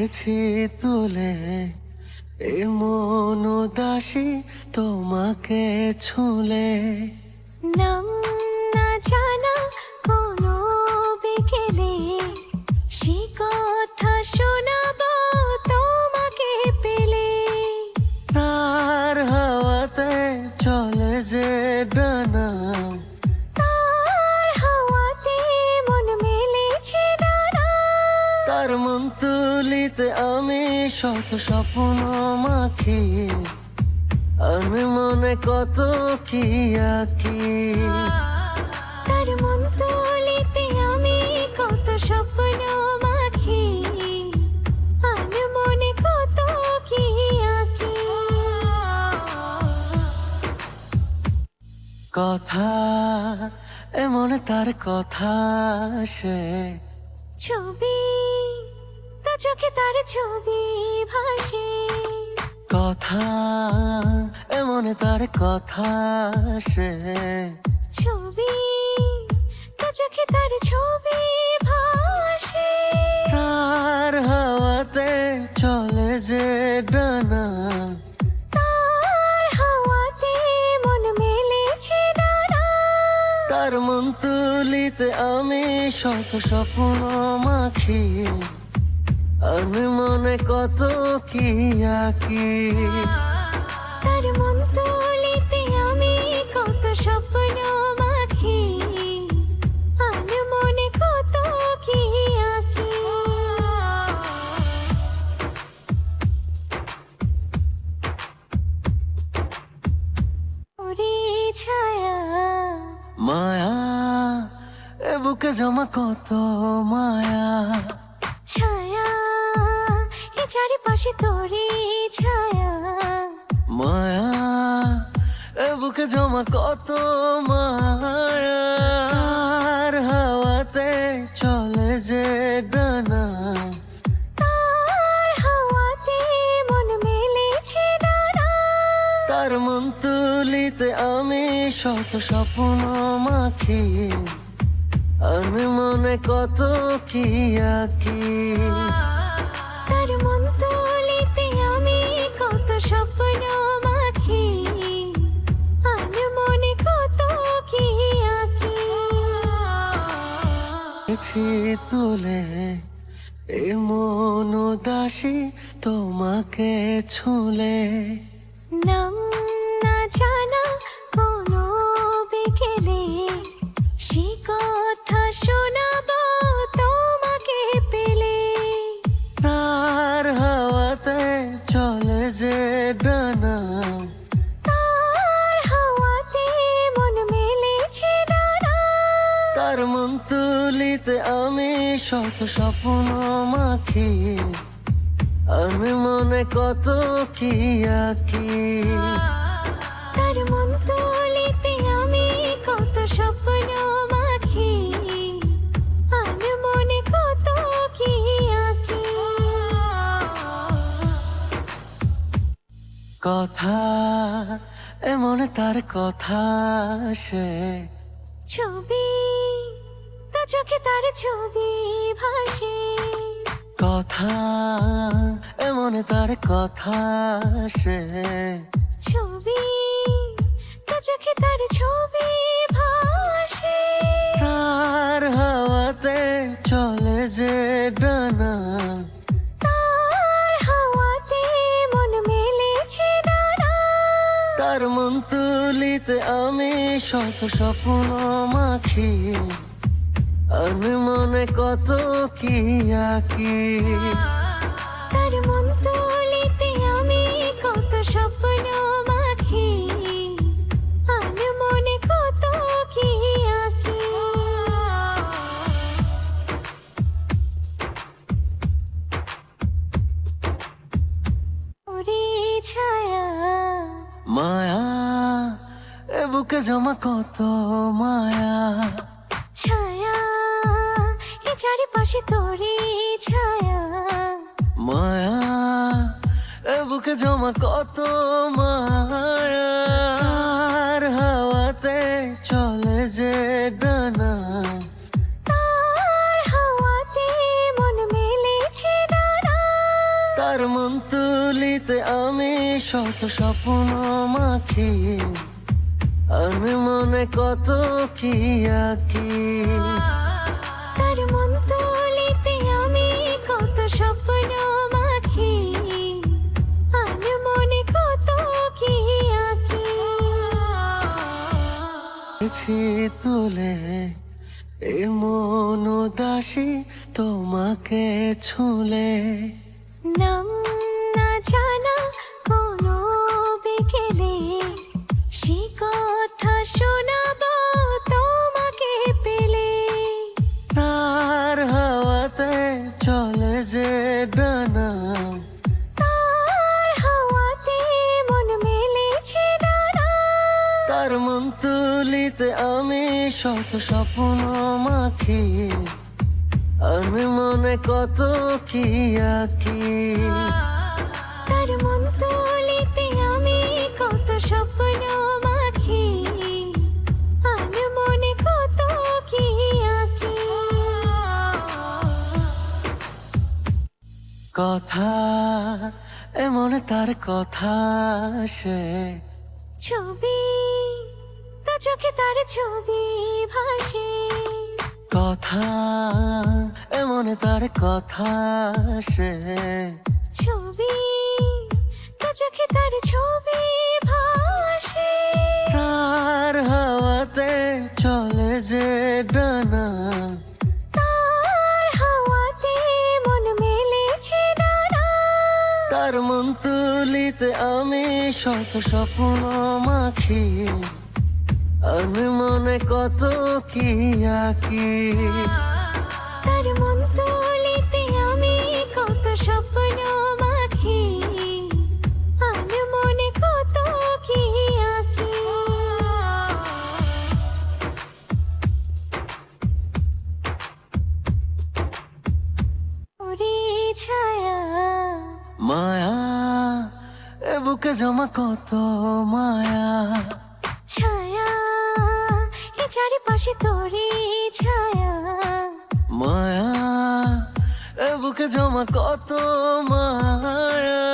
ছি তুলে এ মন দাসী তোমাকে ছুলে। নাম না জানা তার মন তুলিতে আমি শত স্বপ্ন মাখি। আমি মনে কত কি আঁকি। তার মন তুলিতে আমি কত স্বপ্ন মাখি। আর মনে কত কি আঁকি। কথা এমন তার কথা সে। ছবি তো চোখে তার ছবি ভাসে। কথা এমন তার কথা সে ছবি তো চোখে তার ছবি ভাসে। তার হাওয়াতে চলে যে ডানা। তার হাওয়াতে মন মেলেছে ডানা। তার মন তুলিতে আমি শত স্বপ্ন মাখি। আমি মনে কত কি আঁকি? তার মন তুলিতে আমি কত স্বপ্ন মাখি? আর মনে কত কি আঁকি? ওরে ছায়া। মায়া এ বুকে জমা কত মায়া? ছায়া চারিপাশে তোরে ছায়া। মায়া এ বুকে জমা কত মায়া। হাওয়াতে চলে যে ডানা। তার হাওয়াতে মন মেলেছে ডানা তার মন তুলিতে আমি শত স্বপ্ন মাখি। আমি মনে কত কি আঁকি। স্বপ্ন মাখি আর মনে কত কি আঁকি তুলে এ মন দাসী তোমাকে ছুলে। নাম তুলিতে আমি শত স্বপ্ন মাখি। আমি মনে কত কি আঁকি। তার মন তুলিতে আমি কত স্বপ্ন মাখি। আর মনে কত কি আঁকি। কথা এমন তার কথা সে। ছবি চোখে তার ছবি ভাসে। কথা এমন তার কথা সে ছবি তো চোখে তার ছবি ভাসে। তার হাওয়াতে চলে যে ডানা। তার হাওয়াতে মন মেলেছে ডানা তার মন তুলিতে আমি শত স্বপ্ন মাখি। আমি মনে কত কি আঁকি? তার মন তুলিতে আমি কত স্বপ্ন মাখি? আর মনে কত কি আঁকি? ওরে ছায়া। মায়া এ বুকে জমা কত মায়া? চারিপাশে তোরে ছায়া। মায়া এ বুকে জমা কত মায়া। আর হাওয়াতে চলে যে ডানা। তার হাওয়াতে মন মেলেছে ডানা তার মন তুলিতে আমি শত স্বপ্ন মাখি। আমি মনে কত কি আঁকি। ছি তুলে এ মন দাসী তোমাকে ছুলে। নাম না জানা কোনো বিকেলে সে কথা শোনাবো তোমাকে পেলে। তার হাওয়াতে চলে যে ডানা শত স্বপ্ন মাখি আমি মনে কত কি আঁকি তার মন তুলিতে আমি কত স্বপ্ন মাখি আর মনে কত কি আঁকি কথা এমন তার কথা সে ছবি চোখে তার ছবি ভাসে। কথা এমন তার কথা সে ছবি তো চোখে তার ছবি ভাসে। তার হাওয়াতে চলে যে ডানা। তার হাওয়াতে মন মেলেছে ডানা তার মন তুলিতে আমি শত স্বপ্ন মাখি। আমি মনে কত কি আঁকি? তার মন তুলিতে আমি কত স্বপ্ন মাখি? আর মনে কত কি আঁকি? ওরে ছায়া। মায়া এ বুকে জমা কত মায়া? চারিপাশে তোরে ছায়া। মায়া এ বুকে জমা কত মায়া।